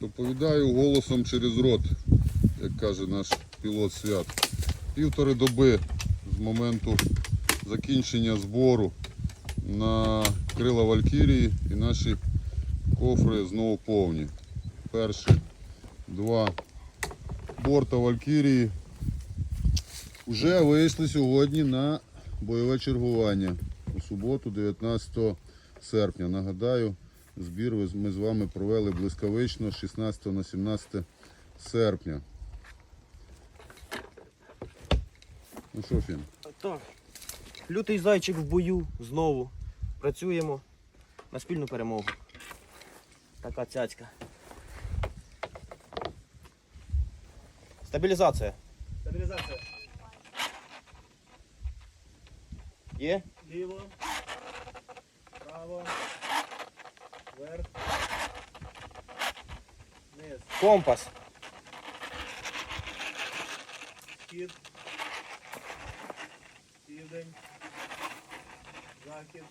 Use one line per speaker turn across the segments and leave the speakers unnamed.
Доповідаю голосом через рот, як каже наш пілот свят. Півтори доби з моменту закінчення збору на крила Валькірії і наші кофри знову повні. Перші два борта Валькірії вже вийшли сьогодні на бойове чергування у суботу, 19 серпня. Нагадаю, збір ми з вами провели блискавично з 16 на 17 серпня. Ну що, Фін?
Так. Лютий зайчик в бою знову. Працюємо на спільну перемогу. Така цяцька. Стабілізація.
Стабілізація.
Є?
Ліво. Право.
Компас.
Схід. Південь. Захід.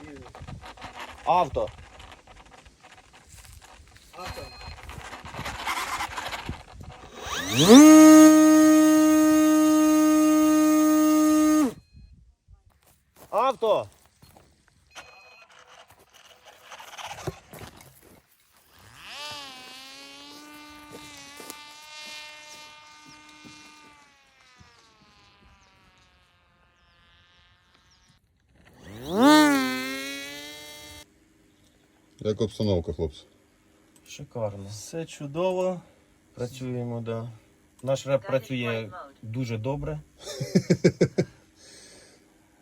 Південь.
Авто.
Авто.
Авто.
Як обстановка, хлопці?
Шикарно.
Все чудово.
Працюємо, да. Наш реп працює дуже добре.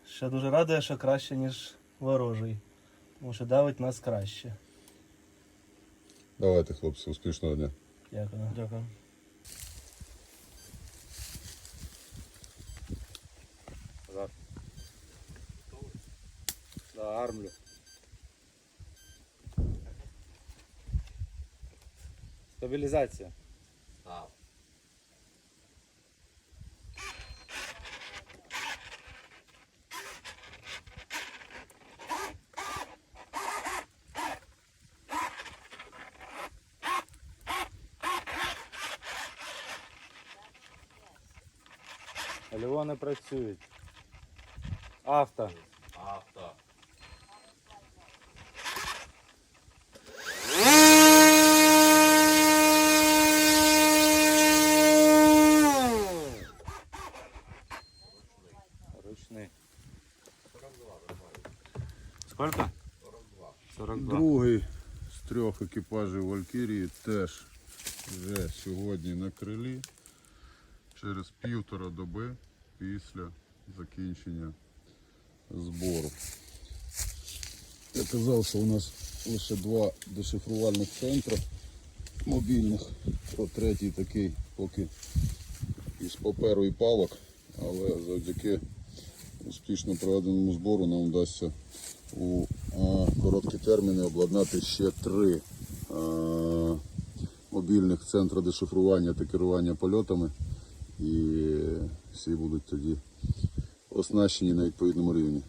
Ще дуже радує, що краще, ніж ворожий. Тому що давить нас краще.
Давайте, хлопці, успішного дня.
Дякую.
Дякую.
Да, армлю.
Стабілізація. Львони працюють. Авто.
Авто.
Сколько? 42.
Другий з трьох екіпажів Валькірії теж вже сьогодні на крилі через півтора доби після закінчення збору. Я казав, що у нас лише два дешифрувальних центри мобільних. Про третій такий поки із паперу і палок, але завдяки успішно проведеному збору нам вдасться у короткі терміни обладнати ще три мобільних центри дешифрування та керування польотами. І всі будуть тоді оснащені на відповідному рівні.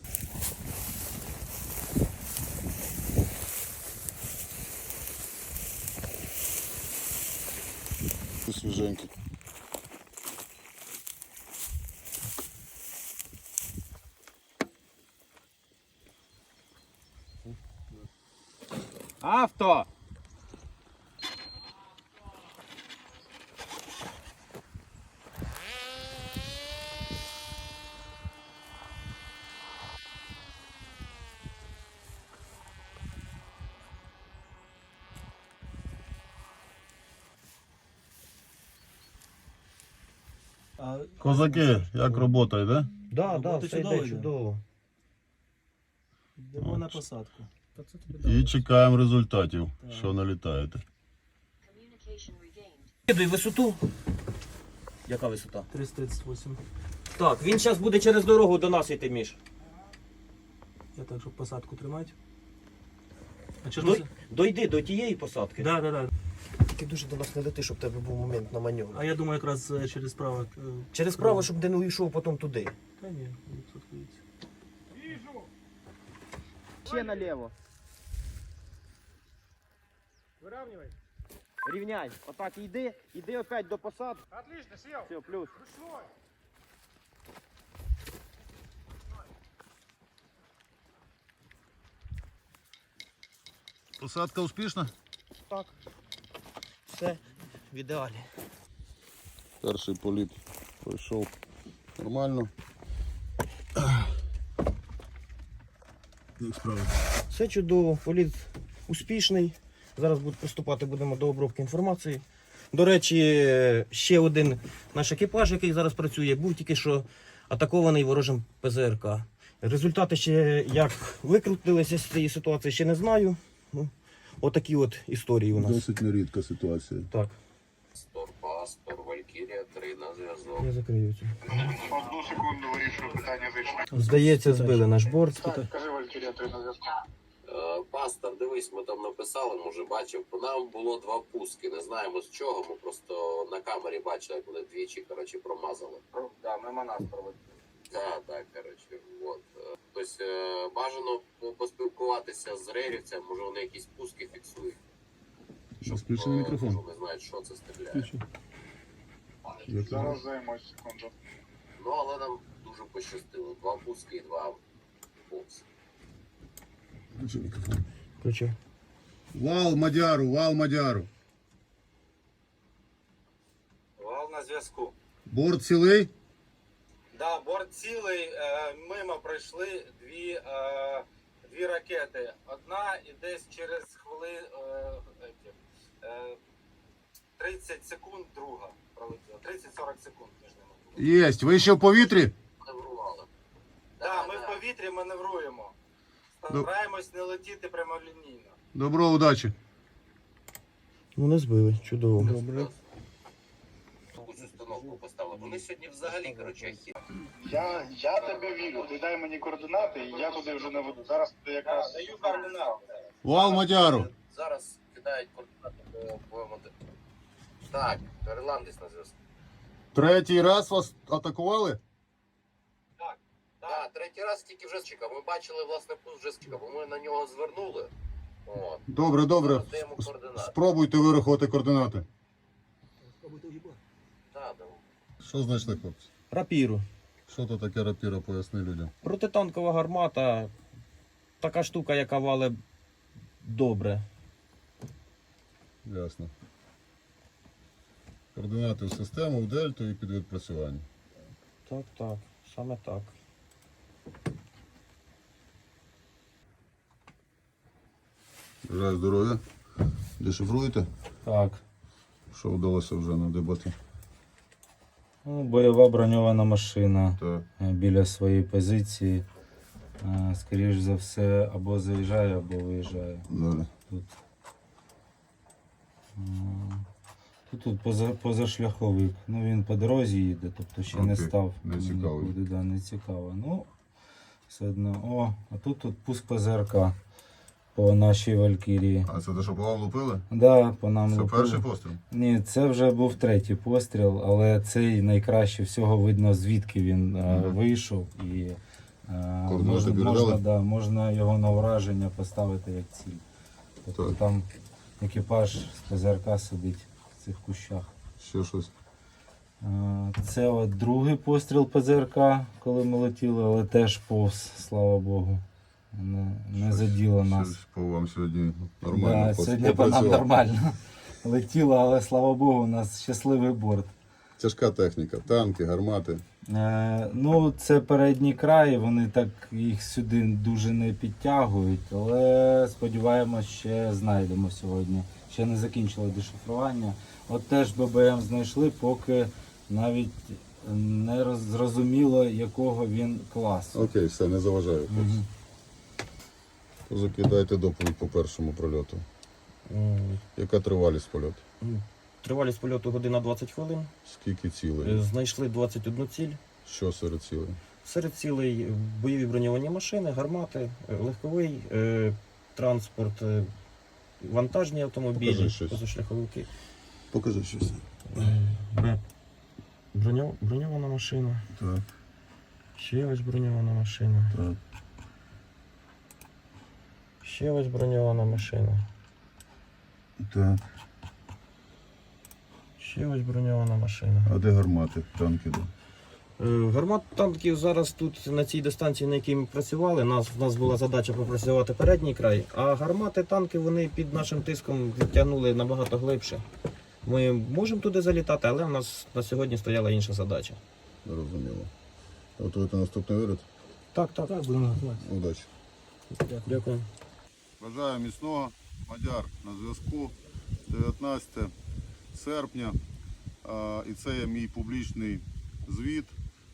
Свіженький.
Авто!
Козаки, як робота йде?
Да, да, все йде
чудово йде.
чудово.
йдемо на посадку.
І чекаємо результатів, що налітаєте.
Кидай висоту. Яка висота?
338.
Так, він зараз буде через дорогу до нас йти, Міш.
Я так, щоб посадку тримати. А чи
Дой- Дойди до тієї посадки.
Да, да, да.
Ти дуже до нас не лети, щоб в тебе був момент на маневр.
А я думаю, якраз е, через право. е,
Через право, щоб не уйшов потім туди.
Та ні, ходить.
Ще наліво.
Выравнивай.
Рівняй. Отак йди, йди опять до посад.
Отлично, сел.
Все, плюс.
Ручной.
Посадка успішна?
Так. Все в ідеалі.
Перший політ пройшов нормально. Як справи?
Все чудово, політ успішний. Зараз будуть приступати будемо до обробки інформації. До речі, ще один наш екіпаж, який зараз працює, був тільки що атакований ворожим ПЗРК. Результати ще як викрутилися з цієї ситуації, ще не знаю. Ну, отакі от історії у нас.
Досить нерідка ситуація.
Так,
Пастор, Валькірія 3 на зв'язок.
я закрию цю.
Одну секунду вирішую питання зайшли.
Здається, збили наш борт.
Кажи Валькірія, ти на зв'язку.
Е, Пастор, дивись, ми там написали, може бачив. По нам було два пуски. Не знаємо з чого. Ми просто на камері бачили, як вони двічі коротше, промазали.
Да, мимо нас проводили.
Так, так, коротше, от. Тобто е, бажано поспілкуватися з рерівцем, може вони якісь пуски фіксують. Щоб
Включений
е,
мікрофон.
може, вони знають, що це стріляє.
Зараз займусь секунду.
Ну, але нам дуже пощастило. Два пуски і два повз.
мікрофон.
Включив.
Вал Мадяру, вал Мадяру.
Вал на зв'язку.
Борт цілий?
Да, борт цілий. Е, мимо пройшли дві, е, дві ракети. Одна і десь через хвилин е, еті, е, 30 секунд, друга пролетіла. 30-40 секунд між ними.
Єсть. Ви ще в повітрі?
Маневрували.
Да, ми в повітрі маневруємо. Стараємось не летіти прямолінійно.
Добро, удачі.
Ну не збили, чудово.
Якусь установку поставили. Вони сьогодні взагалі, коротше.
Я, я тебе вірю. Ти дай мені координати, і я туди вже наведу. Зараз ти якраз.
Даю координати.
Вал Мадяру.
Зараз кидають координати по по моделі. Так, Ірландець на зв'язку.
Третій раз вас атакували?
Так, третій раз тільки вже чекав. Ми бачили, власне, пуст вже чекав, бо ми на нього звернули. От.
Добре, добре.
Даємо координати.
Спробуйте вирахувати координати.
Да.
Що знайшли, хлопці?
Рапіру.
Що то таке рапіра, поясни людям.
Протитанкова гармата. Така штука, яка вале добре.
Ясно. Координати в систему, в дельту і під відпрацювання.
Так, так, саме так.
Бажаю здоров'я. Дешифруєте?
Так.
Що вдалося вже надибати?
Ну, бойова броньована машина
Так.
е, біля своєї позиції. Е, Скоріш за все, або заїжджає, або виїжджає.
Далі.
Тут. Тут, тут поза, позашляховик. Ну він по дорозі їде, тобто ще не став.
не цікавий.
нікуди, да, не цікаво. Ну, все одно. О, а тут, тут пуск ПЗРК по нашій Валькірії.
А це те, що по вам лупили?
Да, по нам
Це
лупили.
перший постріл?
Ні, це вже був третій постріл, але цей найкраще всього видно, звідки він е, вийшов. І е, можна, можна, да, можна його на враження поставити як ціль. Тобто
Так.
там екіпаж з ПЗРК сидить в цих кущах.
Ще щось.
Це от другий постріл ПЗРК, коли ми летіли, але теж повз, слава Богу. Не, не заділо нас.
По вам сьогодні нормально.
Да, сьогодні по нам нормально. Летіло, але слава Богу, у нас щасливий борт.
Тяжка техніка, танки, гармати.
Е, ну, це передній край, вони так їх сюди дуже не підтягують, але сподіваємось, ще знайдемо сьогодні. Ще не закінчили дешифрування. От теж ББМ знайшли, поки навіть не роз- зрозуміло, якого він класу.
Окей, все, не заважаю.
Мгм.
Козаки, дайте доповідь по першому прольоту.
М,
Яка тривалість польоту?
Тривалість польоту година 20 хвилин.
Скільки
Е,
цілей?
Знайшли 21 ціль.
Що серед цілей?
Серед цілей бойові броньовані машини, гармати, е, легковий е, транспорт, е, вантажні автомобілі,
Покажи щось.
позашляховики.
Покажи щось.
Б. Броньо- броньована машина.
Так,
Ще ось броньована машина.
так.
Ще ось броньована машина.
Так.
Ще ось броньована машина.
А де гармати? Танки де?
Гармат танків зараз тут на цій дистанції, на якій ми працювали. Нас, у нас була задача попрацювати передній край, а гармати танки вони під нашим тиском відтягнули набагато глибше. Ми можемо туди залітати, але в нас на сьогодні стояла інша задача.
Зрозуміло. Готуєте наступний виряд?
Так, так, так, будемо готувати.
Удачі.
Дякую.
Бажаю міцного. Мадяр на зв'язку. 19 серпня. І це є мій публічний звіт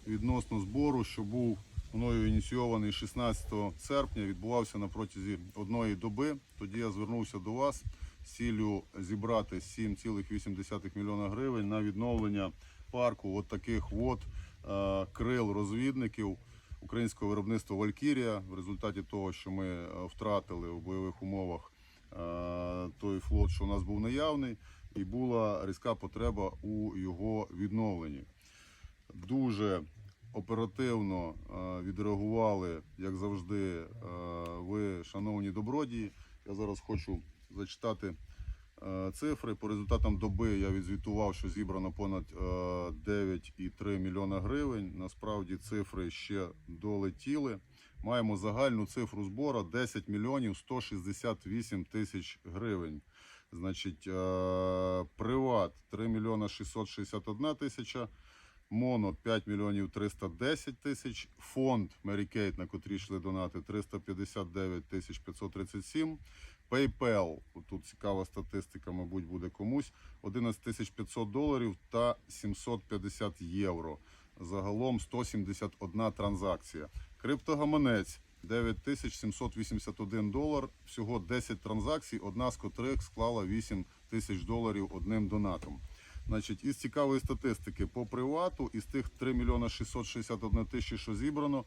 відносно збору, що був мною ініційований 16 серпня. Відбувався на протязі одної доби. Тоді я звернувся до вас з ціллю зібрати 7,8 мільйона гривень на відновлення парку от таких от е, крил розвідників українського виробництва Валькірія в результаті того, що ми е, втратили в бойових умовах е, той флот, що у нас був наявний, і була різка потреба у його відновленні. Дуже оперативно відреагували, як завжди, ви, шановні добродії. Я зараз хочу зачитати е, цифри. По результатам доби я відзвітував, що зібрано понад е, 9,3 мільйона гривень. Насправді цифри ще долетіли. Маємо загальну цифру збору 10 мільйонів 168 тисяч гривень. Значить, е, приват 3 мільйона 661 тисяча, моно 5 мільйонів 310 тисяч, фонд Kate, на котрі йшли донати 359 тисяч 537, PayPal, тут цікава статистика, мабуть, буде комусь, 11 тисяч 500 доларів та 750 євро. Загалом 171 транзакція. Криптогаманець 9781 долар. Всього 10 транзакцій, одна з котрих склала 8 тисяч доларів одним донатом. Значить, із цікавої статистики по привату, із тих 3 мільйона 661 тисячі, що зібрано,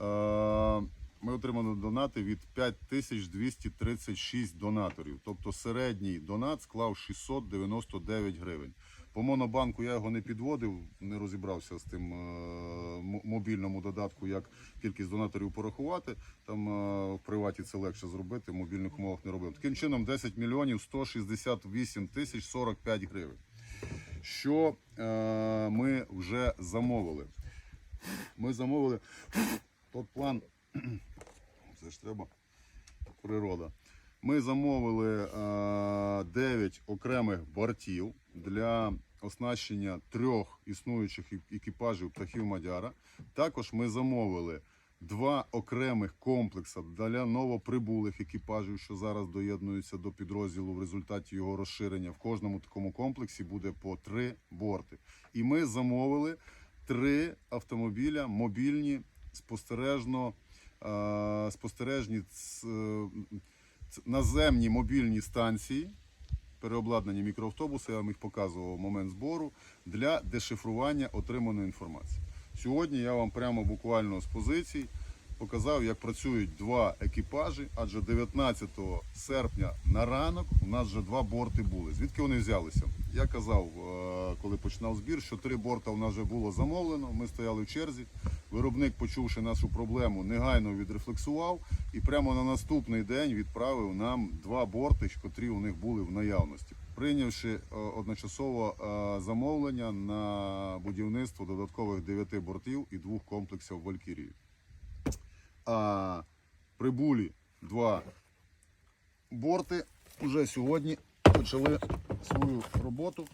е- ми отримали донати від 5236 донаторів. Тобто середній донат склав 699 гривень. По монобанку я його не підводив, не розібрався з тим е, мобільному додатку, як кількість донаторів порахувати. Там е, в приваті це легше зробити, в мобільних умовах не робив. Таким чином 10 мільйонів 168 тисяч 45 гривень. Що е, ми вже замовили? Ми замовили тот план. Це ж треба природа. Ми замовили е, 9 окремих бортів для оснащення трьох існуючих екіпажів птахів Мадяра. Також ми замовили два окремих комплекси для новоприбулих екіпажів, що зараз доєднуються до підрозділу в результаті його розширення. В кожному такому комплексі буде по три борти. І ми замовили три автомобіля мобільні спостережно е, спостережні ц- е, наземні мобільні станції, переобладнані мікроавтобуси, я вам їх показував момент збору, для дешифрування отриманої інформації. Сьогодні я вам прямо буквально з позицій показав, як працюють два екіпажі, адже 19 серпня на ранок у нас вже два борти були. Звідки вони взялися? Я казав, е, коли починав збір, що три борта у нас вже було замовлено. Ми стояли в черзі. Виробник, почувши нашу проблему, негайно відрефлексував і прямо на наступний день відправив нам два борти, котрі у них були в наявності. Прийнявши е, одночасово е, замовлення на будівництво додаткових дев'яти бортів і двох комплексів Валькірії. А прибулі два борти вже сьогодні почали свою роботу.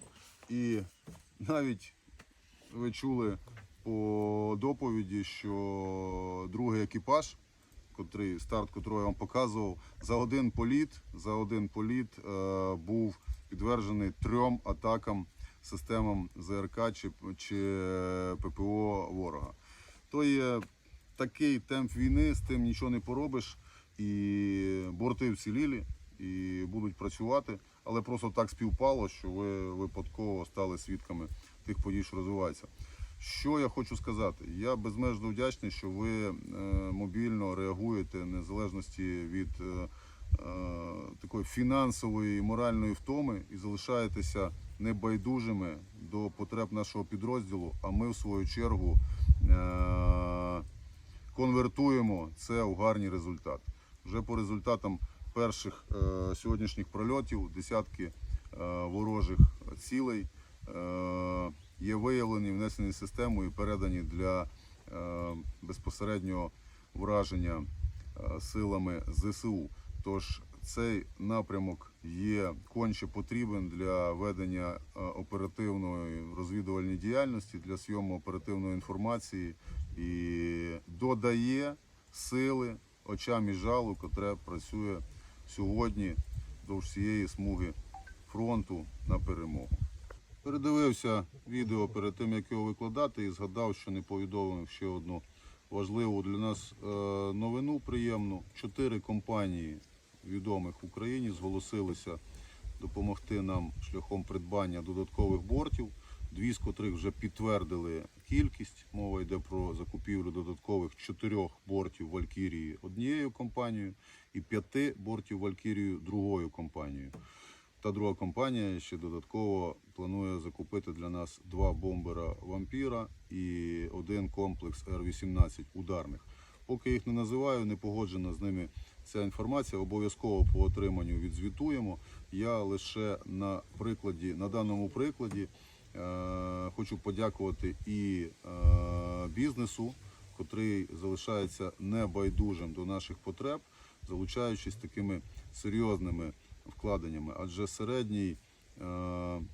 І навіть ви чули по доповіді, що другий екіпаж, котрий, старт котрого я вам показував, за один політ, за один політ е, був підтверджений трьом атакам системам ЗРК чи, чи ППО ворога. То є такий темп війни, з тим нічого не поробиш. І борти вцілілі і будуть працювати, але просто так співпало, що ви випадково стали свідками тих подій, що розвиваються. Що я хочу сказати? Я безмежно вдячний, що ви е, мобільно реагуєте незалежності від е, е, такої фінансової і моральної втоми і залишаєтеся небайдужими до потреб нашого підрозділу. А ми, в свою чергу, конвертуємо це у гарний результат. Вже по результатам перших е, сьогоднішніх прольотів десятки е, ворожих цілей е, є виявлені, внесені в систему і передані для е, безпосереднього враження е, силами ЗСУ. Тож цей напрямок є конче потрібен для ведення е, оперативної розвідувальної діяльності, для зйому оперативної інформації і додає сили очам і жалу, котре працює сьогодні до всієї смуги фронту на перемогу. Передивився відео перед тим, як його викладати, і згадав, що не повідомив ще одну важливу для нас е, новину приємну. Чотири компанії відомих в Україні зголосилися допомогти нам шляхом придбання додаткових бортів. Дві з котрих вже підтвердили кількість. Мова йде про закупівлю додаткових чотирьох бортів Валькірії однією компанією і п'яти бортів Валькірію другою компанією. Та друга компанія ще додатково планує закупити для нас два бомбера Вампіра і один комплекс Р-18 ударних. Поки їх не називаю, не погоджена з ними ця інформація. Обов'язково по отриманню відзвітуємо. Я лише на прикладі, на даному прикладі хочу подякувати і е, бізнесу, котрий залишається небайдужим до наших потреб, залучаючись такими серйозними вкладеннями. Адже середній, е,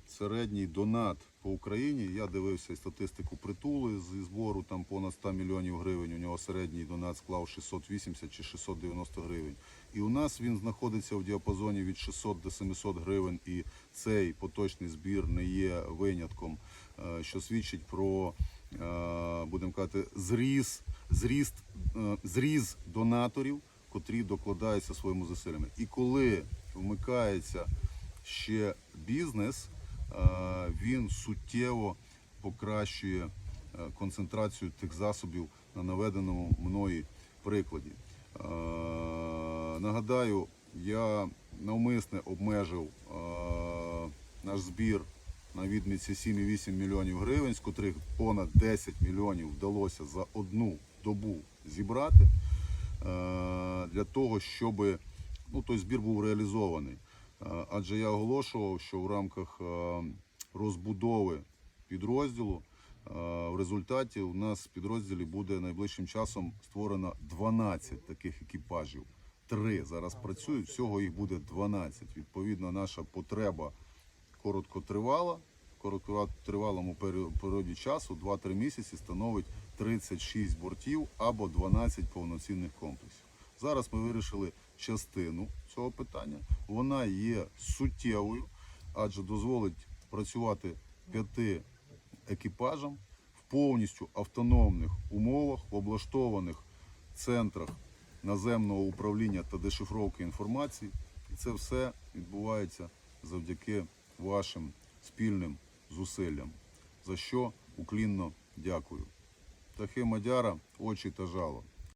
середній донат по Україні, я дивився статистику притули зі збору там понад 100 мільйонів гривень. У нього середній донат склав 680 чи 690 гривень. І у нас він знаходиться в діапазоні від 600 до 700 гривень. І цей поточний збір не є винятком, е, що свідчить про, е, будемо казати, зріз, зріст, е, зріз донаторів, котрі докладаються своїми зусиллями. І коли вмикається ще бізнес, е, він суттєво покращує е, концентрацію тих засобів на наведеному мною прикладі. Е, Нагадаю, я навмисне обмежив наш збір на відмітці 7,8 мільйонів гривень, з котрих понад 10 мільйонів вдалося за одну добу зібрати, для того, щоб ну, той збір був реалізований. Е, Адже я оголошував, що в рамках е, розбудови підрозділу е, в результаті у нас в підрозділі буде найближчим часом створено 12 таких екіпажів. Три зараз працюють, всього їх буде 12. Відповідно, наша потреба короткотривала. В короткотривалому періоді часу 2-3 місяці становить 36 бортів або 12 повноцінних комплексів. Зараз ми вирішили частину цього питання. Вона є суттєвою, адже дозволить працювати п'яти екіпажам в повністю автономних умовах, в облаштованих центрах наземного управління та дешифровки інформації. І це все відбувається завдяки вашим спільним зусиллям, за що уклінно дякую. Птахи Мадяра, очі та жало.